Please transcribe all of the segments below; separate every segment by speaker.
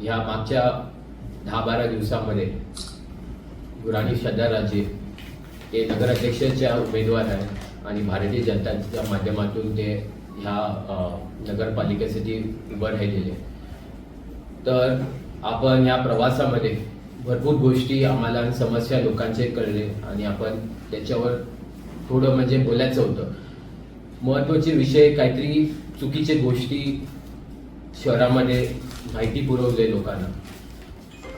Speaker 1: ह्या मागच्या दहा बारा दिवसामध्ये गुराणी श्रद्धाराजे ते नगराध्यक्षाच्या उमेदवार आहेत आणि भारतीय जनताच्या माध्यमातून ते ह्या नगरपालिकेसाठी उभं राहिलेले. तर आपण या प्रवासामध्ये भरपूर गोष्टी आम्हाला समस्या लोकांचे कळले आणि आपण त्याच्यावर थोडं म्हणजे बोलायचं होतं. महत्त्वाचे विषय काहीतरी चुकीचे गोष्टी शहरामध्ये माहिती पुरवले लोकांना.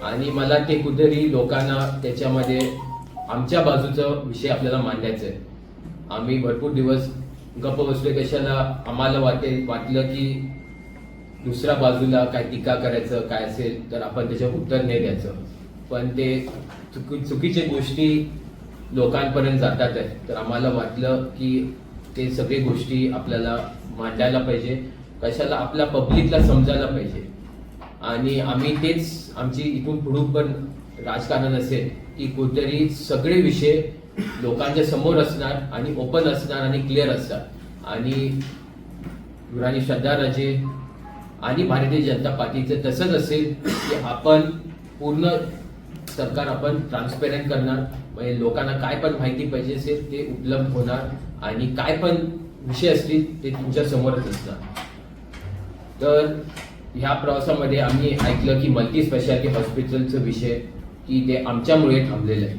Speaker 1: आणि मला ते कुठेतरी लोकांना त्याच्यामध्ये आमच्या बाजूचा विषय आपल्याला मांडायचा आहे आम्ही भरपूर दिवस गप्प बसले कशाला आम्हाला वाटे वाटलं की दुसऱ्या बाजूला काय टीका करायचं काय असेल तर आपण त्याच्यावर उत्तर नाही द्यायचं. पण ते चुकी चुकीचे गोष्टी लोकांपर्यंत जातात आहे तर आम्हाला वाटलं की ते सगळे गोष्टी आपल्याला मांडायला पाहिजे. कशाला आपल्या पब्लिकला समजायला पाहिजे. आणि आम्ही तेच आमची इथून पुढून पण राजकारण असेल की कुठेतरी सगळे विषय लोकांच्या समोर असणार आणि ओपन असणार आणि क्लिअर असणार. आणि गुराणी श्रद्धाराजे आणि भारतीय जनता पार्टीचं तसंच असेल की आपण पूर्ण सरकार आपण ट्रान्सपेरंट करणार. म्हणजे लोकांना काय पण माहिती पाहिजे असेल ते उपलब्ध होणार. आणि काय पण विषय असतील ते तुमच्या समोरच असणार. तर ह्या प्रवासामध्ये आम्ही ऐकलं की मल्टी स्पेशालिटी हॉस्पिटलचं विषय की ते आमच्यामुळे थांबलेलं आहे.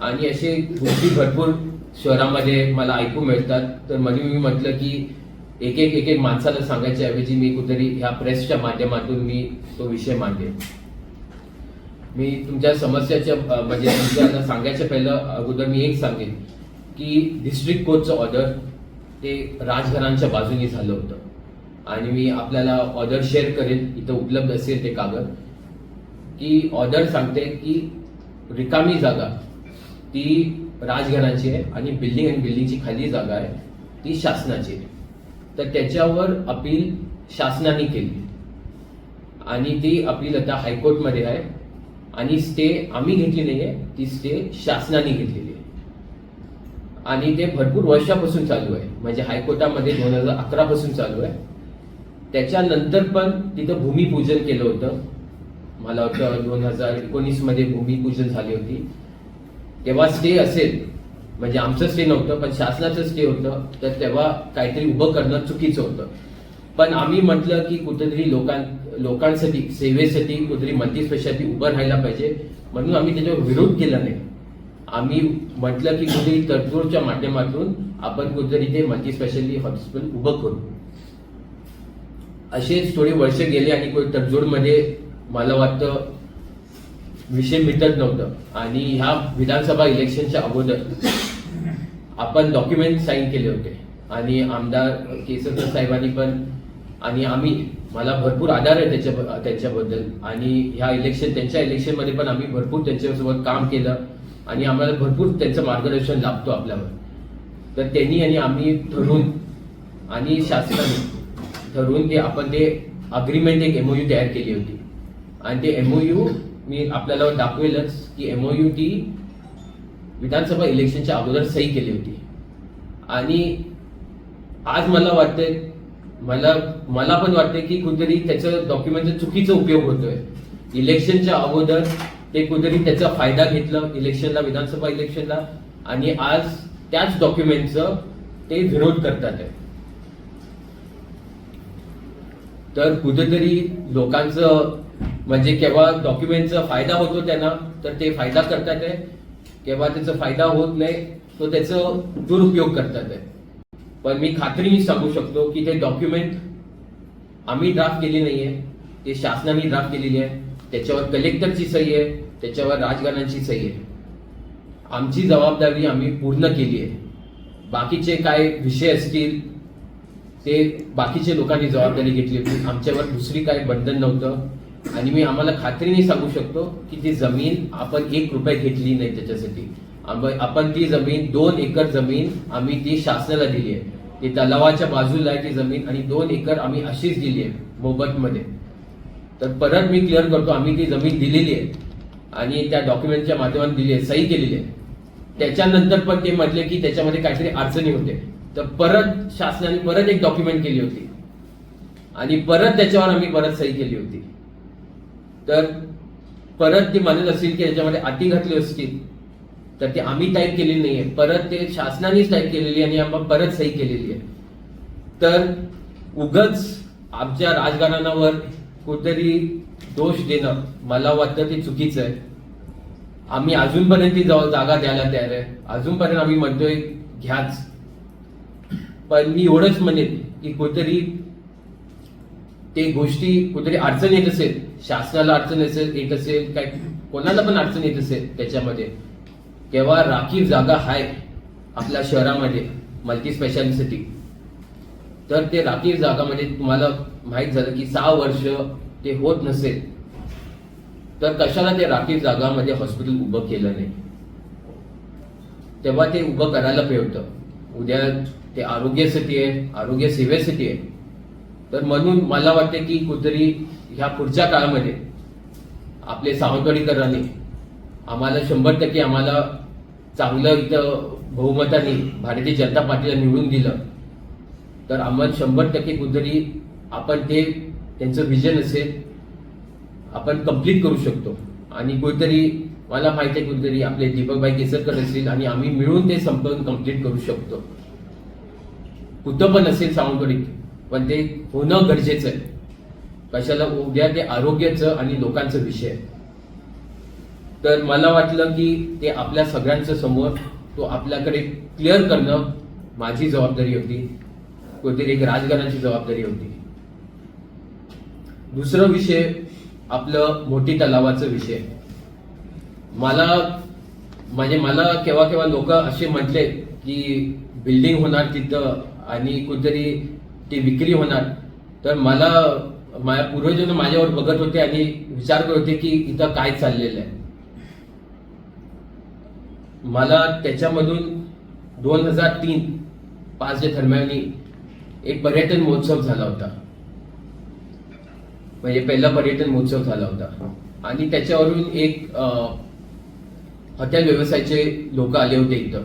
Speaker 1: आणि असे गोष्टी भरपूर शहरामध्ये मला ऐकू मिळतात. तर मध्ये मी म्हटलं की एक एक एक एक माणसाला सांगायच्या ऐवजी मी कुठेतरी ह्या प्रेसच्या माध्यमातून मी तो विषय मांडेन. मी तुमच्या समस्याच्या म्हणजे तुमच्या सांगायच्या पहिलं अगोदर मी एक सांगेन की डिस्ट्रिक्ट कोर्टचं ऑर्डर ते राजघरांच्या बाजूनी झालं होतं. आणि मी आपल्याला ऑर्डर शेअर करेन. इथं उपलब्ध असेल ते कागद. की ऑर्डर सांगते की रिकामी जागा ती राजघराची आहे आणि बिल्डिंग आणि बिल्डिंगची खाली जागा आहे ती शासनाची आहे. तर त्याच्यावर अपील शासनाने केली. आणि ती अपील आता हायकोर्टमध्ये आहे. आणि स्टे आम्ही घेतली आहे ती स्टे शासनाने घेतलेली आहे. आणि ते भरपूर वर्षापासून चालू आहे. म्हणजे हायकोर्टामध्ये दोन हजार अकरापासून चालू आहे. त्याच्यानंतर पण तिथं भूमिपूजन केलं होतं. मला वाटतं दोन हजार एकोणीसमध्ये भूमिपूजन झाली होती. तेव्हा स्टे असेल. म्हणजे आमचं स्टे नव्हतं पण शासनाचं स्टे होतं. तर तेव्हा काहीतरी उभं करणं चुकीचं होतं. पण आम्ही म्हटलं की कुठेतरी लोकां लोकांसाठी सेवेसाठी कुठेतरी मल्टी स्पेशालिटी उभं राहायला पाहिजे. म्हणून आम्ही त्याच्यावर विरोध केला नाही. आम्ही म्हटलं की कुठेतरी तडजोडच्या माध्यमातून आपण कुठेतरी ते मल्टी स्पेशालिटी हॉस्पिटल उभं करू. असेच थोडे वर्ष गेले आणि कोणी तडजोडमध्ये मला वाटतं विषय मिटत नव्हतं. आणि ह्या विधानसभा इलेक्शनच्या अगोदर आपण डॉक्युमेंट साईन केले होते. आणि आमदार केसरकर साहेबांनी पण आणि आम्ही मला भरपूर आधार आहे त्याच्या त्यांच्याबद्दल. आणि ह्या इलेक्शन त्यांच्या इलेक्शनमध्ये पण आम्ही भरपूर त्यांच्यासोबत काम केलं. आणि आम्हाला भरपूर त्यांचं मार्गदर्शन लाभतो आपल्यावर. तर त्यांनी आणि आम्ही ठरवून आणि शासनाने ठरवून ते आपण ते अग्रीमेंट एक एमओयू तयार केली होती. आणि ते एमओयू मी आपल्याला दाखवेलच की एमओयू ती विधानसभा इलेक्शनच्या अगोदर सही केली होती. आणि आज मला वाटतंय मला मला पण वाटतंय की कुठेतरी त्याचं डॉक्युमेंटचा चुकीचा उपयोग होतोय. इलेक्शनच्या अगोदर ते कुठेतरी त्याचा फायदा घेतलं इलेक्शनला विधानसभा इलेक्शनला आणि आज त्याच डॉक्युमेंटचं ते विरोध करतात आहे तर कुठेतरी लोकांचं म्हणजे केव्हा डॉक्युमेंटचा फायदा होतो त्यांना तर ते फायदा करतात आहे. केव्हा त्याचा फायदा होत नाही तो त्याचं दुरुपयोग करतात आहे. पण मी खात्री सांगू शकतो की ते डॉक्युमेंट आम्ही ड्राफ्ट केली आहे ते शासनाने ड्राफ्ट केलेली आहे. त्याच्यावर कलेक्टरची सही आहे. त्याच्यावर राजकारणाची सही आहे. आमची जबाबदारी आम्ही पूर्ण केली आहे. बाकीचे काय विषय असतील ते बाकीच्या लोकांनी जबाबदारी घेतली होती. आमच्यावर दुसरी काही बंधन नव्हतं. आणि मी आम्हाला खात्रीने सांगू शकतो की ती जमीन आपण एक रुपये घेतली नाही त्याच्यासाठी. आपण ती जमीन दोन एकर जमीन आम्ही ती शासनाला दिली आहे. ती तलावाच्या बाजूला आहे ती जमीन आणि दोन एकर आम्ही अशीच दिली आहे मोबतमध्ये तर परत मी क्लिअर करतो आम्ही ती जमीन दिलेली आहे. आणि त्या डॉक्युमेंटच्या माध्यमातून दिली आहे सही केलेली आहे. त्याच्यानंतर पण ते म्हटले की त्याच्यामध्ये काहीतरी अडचणी होते तर परत शासनाने परत एक डॉक्युमेंट केली होती. आणि परत त्याच्यावर आम्ही परत सही केली होती. तर परत ती म्हणत असतील की याच्यामध्ये अटी घातली असतील तर ती आम्ही टाईप केलेली नाहीये. परत ते शासनानेच टाईप केलेली आणि आपण परत सही केलेली आहे. तर उगच आमच्या राजकारणावर कुठेतरी दोष देणं मला वाटतं ते चुकीचं आहे. आम्ही अजूनपर्यंत ती जाऊ- जागा द्यायला तयार आहे. अजूनपर्यंत आम्ही म्हणतोय घ्याच. पण मी एवढंच म्हणेन की कुठेतरी ते गोष्टी कुठेतरी अडचण येत असेल शासनाला अडचण असेल येत असेल काय कोणाला पण अडचण येत असेल त्याच्यामध्ये तेव्हा राखीव जागा आहे आपल्या शहरामध्ये मल्टी स्पेशालिटी तर ते राखीव जागामध्ये म्हणजे तुम्हाला माहीत झालं की सहा वर्ष ते होत नसेल. तर कशाला ते राखीव जागामध्ये हॉस्पिटल उभं केलं नाही? तेव्हा ते उभं करायला पाहिजे होतं उद्या ते आरोग्यासाठी आहे आरोग्य सेवेसाठी आहे. तर म्हणून मला वाटते की कुठेतरी ह्या पुढच्या काळामध्ये आपले सावंतवाडीकरांनी आम्हाला शंभर टक्के आम्हाला चांगलं इथं बहुमताने भारतीय जनता पार्टीला निवडून दिलं. तर आम्हाला शंभर टक्के कुठेतरी आपण ते त्यांचं विजन असेल आपण कंप्लीट करू शकतो. आणि कुठेतरी मला माहिती आहे कुठेतरी आपले दीपकभाई केसरकर असतील आणि आम्ही मिळून ते संपवून कंप्लीट करू शकतो. कुठं पण असेल सावंतवाडीत पण ते होणं गरजेचं आहे. कशाला उद्या ते आरोग्याचं आणि लोकांचं विषय आहे. तर मला वाटलं की ते आपल्या सगळ्यांच्या समोर तो आपल्याकडे क्लिअर करणं माझी जबाबदारी होती. कोणतरी एक राजकारणाची जबाबदारी होती. दुसरं विषय आपलं मोठी तलावाचं विषय. मला म्हणजे मला केव्हा केव्हा लोक असे म्हटले की बिल्डिंग होणार तिथं आणि कुठेतरी ती विक्री होणार. तर मला माझ्या पूर्वजांना माझ्यावर बघत होते आणि विचार करत होते की इथं काय चाललेलं आहे. मला त्याच्यामधून दोन हजार तीन पाच दरम्यानी एक पर्यटन महोत्सव झाला होता. म्हणजे पहिला पर्यटन महोत्सव झाला होता. आणि त्याच्यावरून एक हॉटेल व्यवसायाचे लोक आले होते इथं.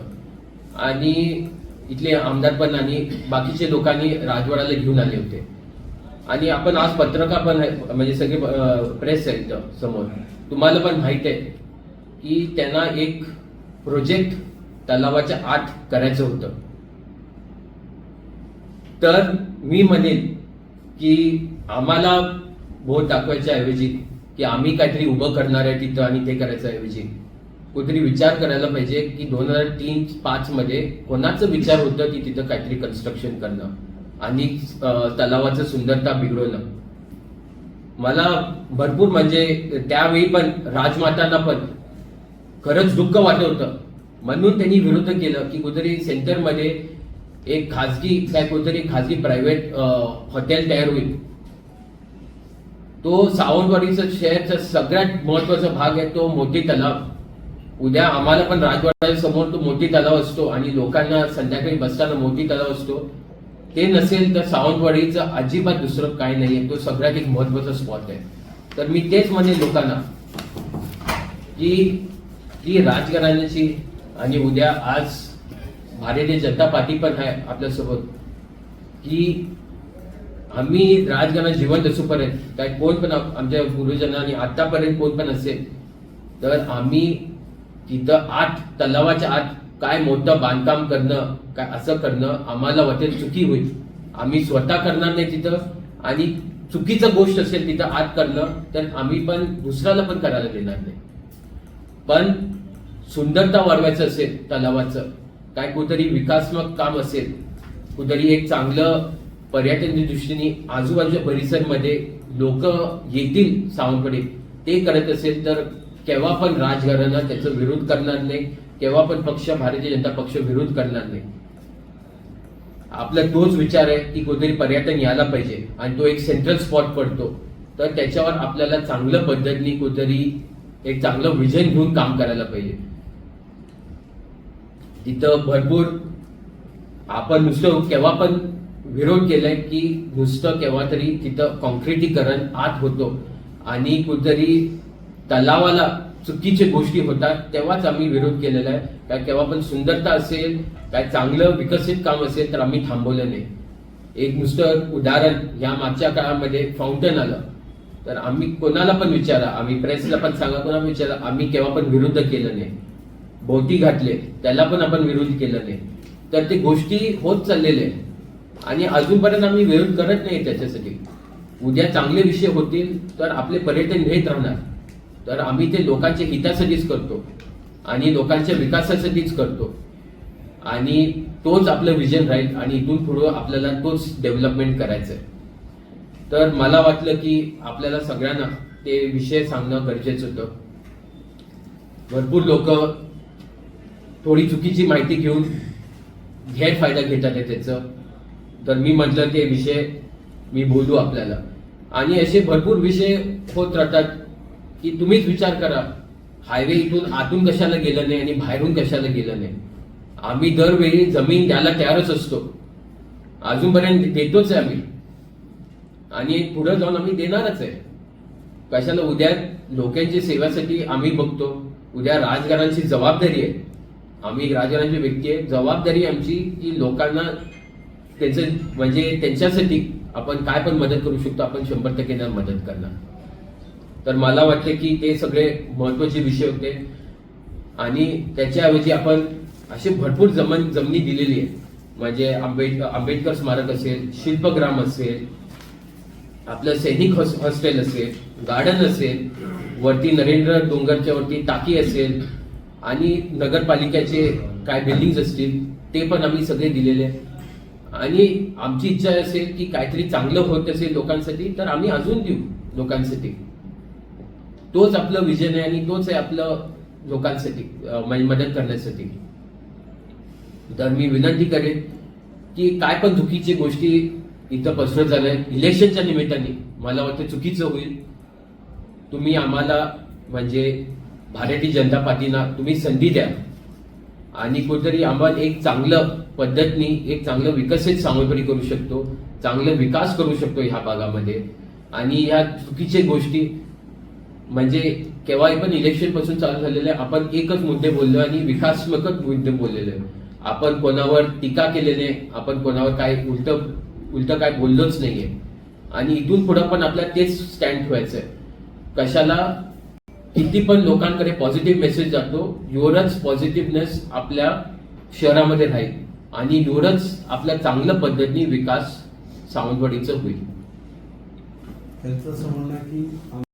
Speaker 1: आणि इथले आमदार पण आणि बाकीचे लोकांनी राजवाड्याला घेऊन आले होते. आणि आपण आज पत्रकार पण म्हणजे सगळे प्रेस आहे इथं समोर. तुम्हाला पण माहीत आहे की त्यांना एक प्रोजेक्ट तलावाच्या आत करायचं होतं. तर मी म्हणेन की आम्हाला बोट दाखवायच्या ऐवजी की आम्ही काहीतरी उभं करणार आहे तिथं आणि ते करायच्या ऐवजी. कुठेतरी विचार करायला पाहिजे की दोन हजार तीन पाच मध्ये कोणाचं विचार होतं की तिथं काहीतरी कन्स्ट्रक्शन करणं? आणि तलावाचं सुंदरता बिघडवणं. मला भरपूर म्हणजे त्यावेळी पण राजमातांना पण खरंच दुःख वाटत होतं म्हणून त्यांनी विरोध केलं की कुठेतरी सेंटरमध्ये एक खाजगी काय कुठेतरी खाजगी प्रायव्हेट हॉटेल तयार होईल. तो सावंतवाडीचं शहरचा सगळ्यात महत्त्वाचा भाग आहे तो मोठी तलाव. उद्या आम्हाला पण राजवाड्याच्या समोर तो मोठी तलाव असतो आणि लोकांना संध्याकाळी बसताना मोठी तलाव असतो. ते नसेल तर सावंतवाडीचं अजिबात दुसरं काय नाहीये. तो सगळ्यात एक महत्त्वाचा स्पॉट आहे. तर मी तेच म्हणेन लोकांना की ती राजकारणाची आणि उद्या आज भारतीय जनता पार्टी पण आहे आपल्यासोबत की आम्ही राजकारणात जिवंत असूपर्यंत काय कोण पण आमच्या पूर्वजांना आणि आतापर्यंत कोण पण असेल तर आम्ही तिथं आत तलावाच्या आत काय मोठं बांधकाम करणं काय असं करणं आम्हाला वाटेल चुकी होईल. आम्ही स्वतः करणार नाही तिथं आणि चुकीचं गोष्ट असेल तिथं आत करणं तर आम्ही पण दुसऱ्याला पण करायला देणार नाही. पण सुंदरता वाढवायचं असेल तलावाचं काय कुठेतरी विकासमक काम असेल कुठेतरी एक चांगलं पर्यटनच्या दृष्टीने आजूबाजूच्या परिसरमध्ये लोक येतील सावंतवाडी ते करत असेल तर केव्हा पण राजघराणं त्याचा विरोध करणार नाही. केव्हा पण पक्ष भारतीय जनता पक्ष विरोध करणार नाही. आपला तोच विचार आहे की कुठेतरी पर्यटन यायला पाहिजे आणि तो एक सेंट्रल स्पॉट पडतो. तर त्याच्यावर आपल्याला चांगल्या पद्धतीने कुठेतरी एक चांगलं विजन घेऊन काम करायला पाहिजे. तिथं भरपूर आपण नुसतं केव्हा पण विरोध केलाय की नुसतं केव्हा तरी तिथं कॉन्क्रिटीकरण आत होतो. आणि कुठेतरी तलावाला चुकीच्या गोष्टी होतात तेव्हाच आम्ही विरोध केलेला आहे. काय केव्हा पण सुंदरता असेल काय चांगलं विकसित काम असेल तर आम्ही थांबवलं नाही. एक नुसतं उदाहरण या मागच्या काळामध्ये फाउंटन आलं. तर आम्ही कोणाला पण विचारा आम्ही प्रेसला पण सांगा कोणाला विचारा आम्ही केव्हा पण विरुद्ध केलं नाही. बोटी घातले त्याला पण आपण विरोध केलं नाही. तर ते गोष्टी होत चाललेले आणि अजूनपर्यंत आम्ही विरोध करत नाही त्याच्यासाठी. उद्या चांगले विषय होतील तर आपले पर्यटन घेत राहणार. तर आम्ही ते लोकांच्या हितासाठीच करतो. आणि लोकांच्या विकासासाठीच करतो. आणि तोच आपलं विजन राहील आणि इथून पुढं आपल्याला तोच डेव्हलपमेंट करायचं आहे. तर मला वाटलं की आपल्याला सगळ्यांना ते विषय सांगणं गरजेचं होतं. भरपूर लोक थोडी चुकीची माहिती घेऊन गैरफायदा घेतात आहे त्याचं. तर मी म्हटलं ते विषय मी बोलू आपल्याला. आणि असे भरपूर विषय होत राहतात. की तुम्हीच विचार करा हायवे इथून आतून कशाला गेलं नाही आणि बाहेरून कशाला गेलं नाही. आम्ही दरवेळी जमीन द्यायला तयारच असतो. अजूनपर्यंत देतोच आहे आम्ही. आणि पुढे जाऊन आम्ही देणारच आहे. कशाला उद्या लोकांची सेवेसाठी आम्ही बघतो उद्या राजघरांची जबाबदारी आहे. आम्ही राजघरांची व्यक्ती आहे जबाबदारी आमची की लोकांना त्यांचं म्हणजे त्यांच्यासाठी आपण काय पण मदत करू शकतो आपण शंभर टक्के त्यांना मदत करणार. तर मला वाटते की ते सगळे महत्त्वाचे विषय होते. आणि त्याच्याऐवजी आपण असे भरपूर जमन जमिनी दिलेली आहे. म्हणजे आंबेड आंबेडकर स्मारक असेल शिल्पग्राम असेल आपलं सैनिक हॉस्टेल असेल गार्डन असेल वरती नरेंद्र डोंगरच्या वरती टाकी असेल आणि नगरपालिकेचे काय बिल्डिंग असतील ते पण आम्ही सगळे दिलेले आहे. आणि आमची इच्छा असेल की काहीतरी चांगलं होत असेल लोकांसाठी तर आम्ही अजून देऊ लोकांसाठी. तोच आपलं विजन आहे आणि तोच आहे आपलं लोकांसाठी म्हणजे मदत करण्यासाठी. तर मी विनंती करेन की काय पण चुकीची गोष्टी इथं पसरत झाल्या इलेक्शनच्या निमित्ताने मला वाटतं चुकीचं होईल. तुम्ही आम्हाला म्हणजे भारतीय जनता पार्टीना तुम्ही संधी द्या. आणि कुठेतरी आम्हाला एक चांगलं पद्धतनी एक चांगलं विकसित सामग्री करू शकतो चांगलं विकास करू शकतो ह्या भागामध्ये. आणि ह्या चुकीच्या गोष्टी म्हणजे केव्हाही पण इलेक्शनपासून चालू झालेलं आहे आपण एकच मुद्दे बोललो आणि विकासमकच मुद्दे बोललेले. आपण कोणावर टीका केलेले आपण कोणावर काय उलट उलट काय बोललोच नाहीये. आणि इथून पुढे पण आपल्याला तेच स्टँड ठेवायचंय. कशाला? किती पण लोकांकडे पॉझिटिव्ह मेसेज जातो एवढंच पॉझिटिव्हनेस आपल्या शहरामध्ये राहील. आणि एवढंच आपल्या चांगल्या पद्धतीने विकास सावंतवाडीचं होईल.
Speaker 2: त्यांचं असं म्हणणं की